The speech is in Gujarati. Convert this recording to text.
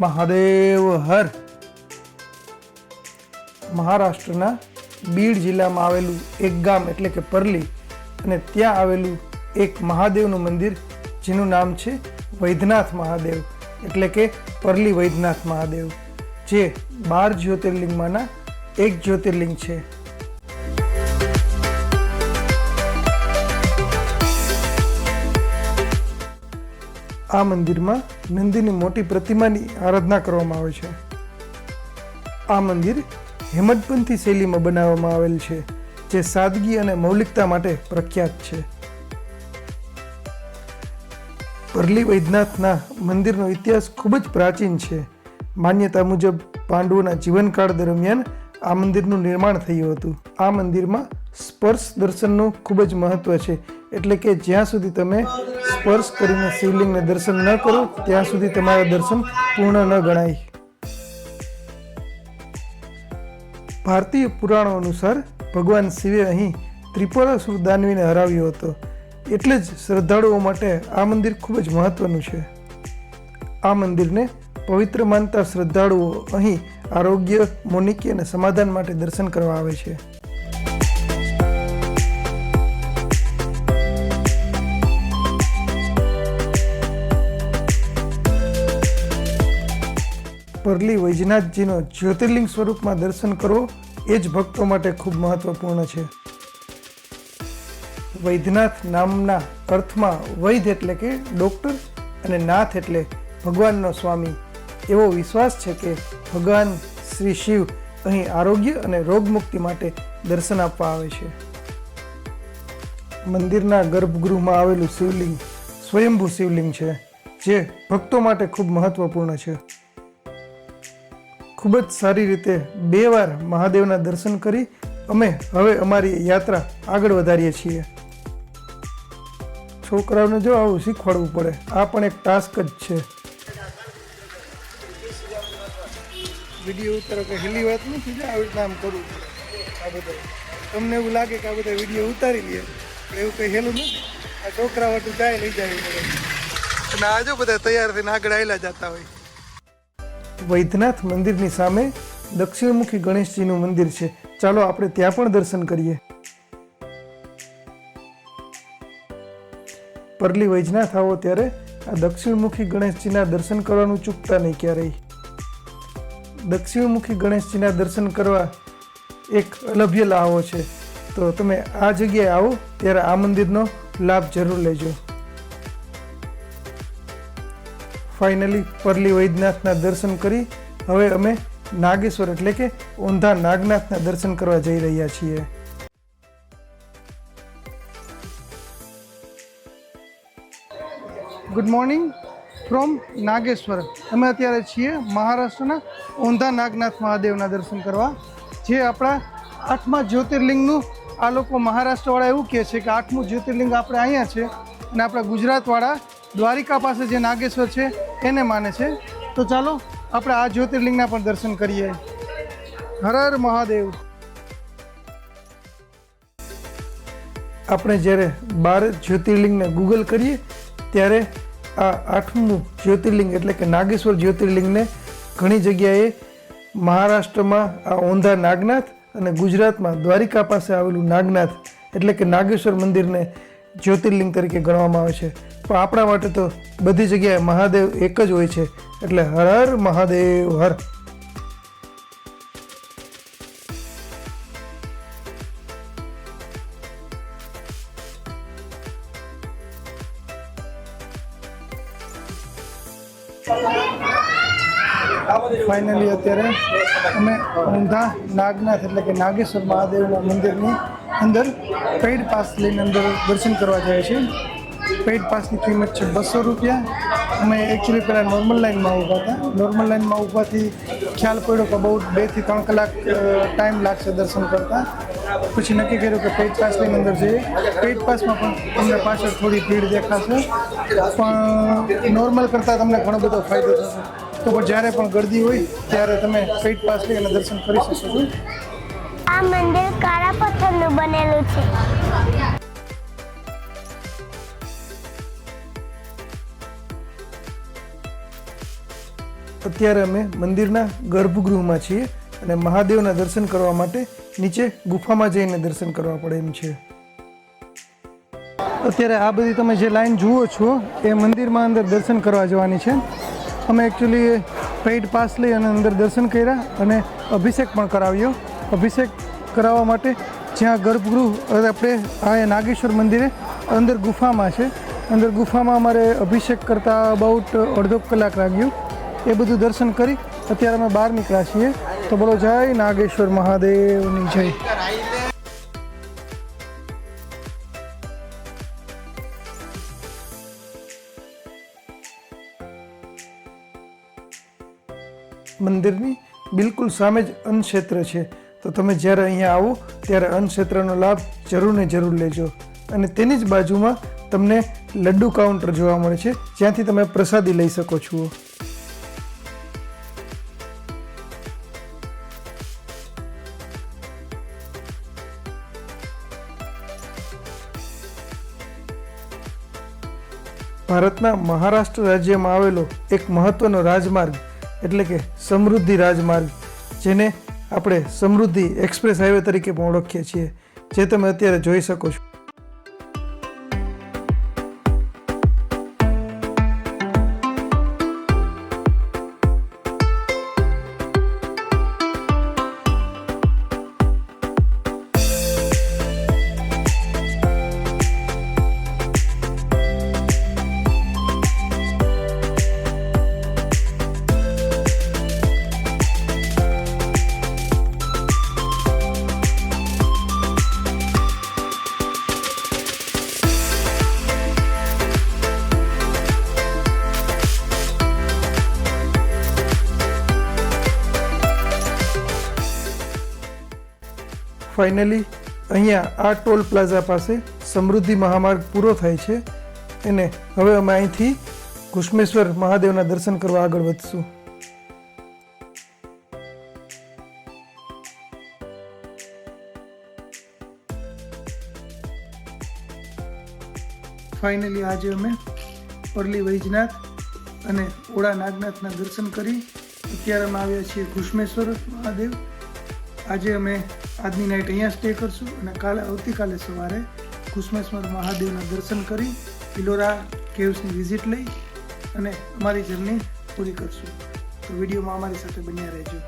મહાદેવ હર. મહારાષ્ટ્રના બીડ જિલ્લામાં આવેલું એક ગામ એટલે કે પરલી અને ત્યાં આવેલું એક મહાદેવનું મંદિર જેનું નામ છે વૈદ્યનાથ મહાદેવ એટલે કે પરલી વૈદ્યનાથ મહાદેવ, જે બાર જ્યોતિર્લિંગમાંના એક જ્યોતિર્લિંગ છે. આ મંદિરમાં નંદીની મોટી પ્રતિમાની આરાધના કરવામાં આવે છે. આ મંદિર હેમદપંથી શૈલીમાં બનાવવામાં આવેલ છે, જે સાદગી અને મૌલિકતા માટે પ્રખ્યાત છે. પરલી વૈદ્યનાથના મંદિરનો ઇતિહાસ ખૂબ જ પ્રાચીન છે. માન્યતા મુજબ પાંડવોના જીવનકાળ દરમિયાન આ મંદિરનું નિર્માણ થયું હતું. આ મંદિરમાં સ્પર્શ દર્શનનું ખૂબ જ મહત્વ છે. એટલે કે જ્યાં સુધી તમે સ્પર્શ કરીને શિવલિંગને દર્શન ન કરો, ત્યાં સુધી તમારા દર્શન પૂર્ણ ન ગણાય. ભારતીય પુરાણો અનુસાર ભગવાન શિવે અહીં ત્રિપુરાસુર દાનવીને હરાવ્યો હતો. એટલે જ શ્રદ્ધાળુઓ માટે આ મંદિર ખૂબ જ મહત્વનું છે. આ મંદિરને પવિત્ર માનતા શ્રદ્ધાળુઓ અહીં આરોગ્ય મોનિકી અને સમાધાન માટે દર્શન કરવા આવે છે. પરલી વૈજનાથજીનો જ્યોતિર્લિંગ સ્વરૂપમાં દર્શન કરવો એ જ ભક્તો માટે ખૂબ મહત્વપૂર્ણ છે. વૈદ્યનાથ નામના અર્થમાં વૈદ્ય એટલે કે ડૉક્ટર અને નાથ એટલે ભગવાનનો સ્વામી. એવો વિશ્વાસ છે કે ભગવાન શ્રી શિવ અહીં આરોગ્ય અને રોગમુક્તિ માટે દર્શન આપવા આવે છે. મંદિરના ગર્ભગૃહમાં આવેલું શિવલિંગ સ્વયંભૂ શિવલિંગ છે, જે ભક્તો માટે ખૂબ મહત્વપૂર્ણ છે. ખૂબ જ સારી રીતે બે વાર મહાદેવના દર્શન કરી અમે હવે અમારી યાત્રા આગળ વધારીએ છીએ. છોકરાઓને જો આવું શીખવાડવું પડે, આ પણ એક ટાસ્ક જ છે. વીડિયો ઉતારો કે હેલી વાત નથી આવી રીતના આમ કરવું આ બધા. તમને એવું લાગે કે આ બધા વીડિયો ઉતારી લઈએ પણ એવું કંઈ હેલું નથી. આ છોકરા વાટું જાય લઈ જાય. અને આ જો બધા તૈયાર થઈને આગળ આવેલા જતા હોય. વૈદ્યનાથ મંદિરની સામે દક્ષિણમુખી ગણેશજીનું મંદિર છે. ચાલો આપણે ત્યાં પણ દર્શન કરીએ. પરલી વૈજનાથ આવો ત્યારે આ દક્ષિણમુખી ગણેશજીના દર્શન કરવાનું ચૂકતા નહીં ક્યારેય. દક્ષિણમુખી ગણેશજીના દર્શન કરવા એક અલભ્ય લાવો છે. તો તમે આ જગ્યાએ આવો, ત્યારે આ મંદિરનો લાભ જરૂર લેજો. ફાઇનલી પરલી વૈદ્યનાથના દર્શન કરી હવે અમે નાગેશ્વર એટલે કે ઊંધા નાગનાથના દર્શન કરવા જઈ રહ્યા છીએ. ગુડ મોર્નિંગ ફ્રોમ નાગેશ્વર અમે અત્યારે છીએ મહારાષ્ટ્રના ઊંધા નાગનાથ મહાદેવના દર્શન કરવા. જે આપણા આઠમા જ્યોતિર્લિંગનું આ લોકો મહારાષ્ટ્રવાળા એવું કહે છે કે આઠમું જ્યોતિર્લિંગ આપણે અહીંયા છે અને આપણા ગુજરાતવાળા દ્વારિકા પાસે જે નાગેશ્વર છે, એને માને છે. તો ચાલો, આપણે આ જ્યોતિર્લિંગના પણ દર્શન કરીએ. હર હર મહાદેવ. આપણે જ્યારે બાર જ્યોતિર્લિંગને ગૂગલ કરીએ, ત્યારે આ આઠમું જ્યોતિર્લિંગ એટલે કે નાગેશ્વર જ્યોતિર્લિંગને ઘણી જગ્યાએ મહારાષ્ટ્રમાં આ ઓંધા નાગનાથ અને ગુજરાતમાં દ્વારિકા પાસે આવેલું નાગનાથ એટલે કે નાગેશ્વર મંદિરને જ્યોતિર્લિંગ તરીકે ગણવામાં આવે છે. પણ આપણા માટે તો બધી જગ્યાએ મહાદેવ એક જ હોય છે. એટલે હર હર મહાદેવ, હર. ફાઇનલી અત્યારે અમે ઊંધા નાગનાથ એટલે કે નાગેશ્વર મહાદેવના મંદિરની અંદર પેઇડ પાસ લઈને અંદર દર્શન કરવા જાય છે. પેઇડ પાસની કિંમત છે બસો રૂપિયા. અમે એકચ્યુઅલી પહેલાં નોર્મલ લાઇનમાં ઊભા હતા. નોર્મલ લાઇનમાં ઊભાથી ખ્યાલ પડ્યો કે બહુ બેથી ત્રણ કલાક ટાઈમ લાગશે દર્શન કરતાં. પછી નક્કી કર્યું કે પેઇડ પાસની અંદર જઈએ. પેઇડ પાસમાં પણ તમને પાછળ થોડી ભીડ દેખાશે. પણ નોર્મલ કરતાં તમને ઘણો બધો ફાયદો થશે. તો પણ જ્યારે પણ ગરદી હોય, ત્યારે તમે પેઇડ પાસ લઈ અને દર્શન કરી શકો છો. આ મંદિર કાળા પથ્થરનું બનેલું છે. અત્યારે અમે મંદિરના ગર્ભગૃહમાં છીએ અને મહાદેવના દર્શન કરવા માટે નીચે ગુફામાં જઈને દર્શન કરવા પડે એમ છે. અત્યારે આ બધી તમે જે લાઈન જુઓ છો, એ મંદિરમાં અંદર દર્શન કરવા જવાની છે. અમે એકચ્યુઅલી પેઇડ પાસ લઈ અને અંદર દર્શન કર્યા અને અભિષેક પણ કરાવ્યો. અભિષેક કરાવવા માટે જ્યાં ગર્ભગૃહ આપણે આ નાગેશ્વર મંદિરે અંદર ગુફામાં છે. અંદર ગુફામાં અમારે અભિષેક કરતાં અબાઉટ અડધો કલાક લાગ્યું. એ બધું દર્શન કરી અત્યારે અમે બહાર નીકળ્યા છીએ. તો બોલો જય નાગેશ્વર મહાદેવની જય. મંદિરની બિલકુલ સામે જ અન્નક્ષેત્ર છે. તો તમે જ્યારે અહીંયા આવો ત્યારે અન્ન ક્ષેત્રનો લાભ જરૂર ને જરૂર લેજો. અને તેની જ બાજુમાં તમને લડ્ડુ કાઉન્ટર જોવા મળે છે. જ્યાંથી તમે પ્રસાદી લઈ શકો છો. ભારતના મહારાષ્ટ્ર રાજ્યમાં આવેલો એક મહત્વનો રાજમાર્ગ, એટલે કે સમૃદ્ધિ રાજમાર્ગ, જેને આપણે સમૃદ્ધિ એક્સપ્રેસ હાઈવે તરીકે પણ ઓળખીએ છીએ, જે તમે અત્યારે જોઈ શકો છો. ફાઇનલી અહીંયા આ ટોલ પ્લાઝા પાસે સમૃદ્ધિ મહામાર્ગ પૂરો થાય છે અને હવે અમે અહીંથી ઘુષ્મેશ્વર મહાદેવના દર્શન કરવા આગળ વધશું. ફાઇનલી આજે અમે પરલી વૈજનાથ અને ઓળા નાગનાથના દર્શન કરી અત્યારે અમે આવ્યા છીએ ઘુષ્મેશ્વર મહાદેવ. આજે અમે આજની નાઇટ અહીંયા સ્ટે કરશું અને કાલે આવતીકાલે સવારે કુસમેશ્વર મહાદેવના દર્શન કરી ઇલોરા કેવ્સની વિઝિટ લઈ અને અમારી જર્ની પૂરી કરશું. તો વિડીયોમાં અમારી સાથે બન્યા રહેજો.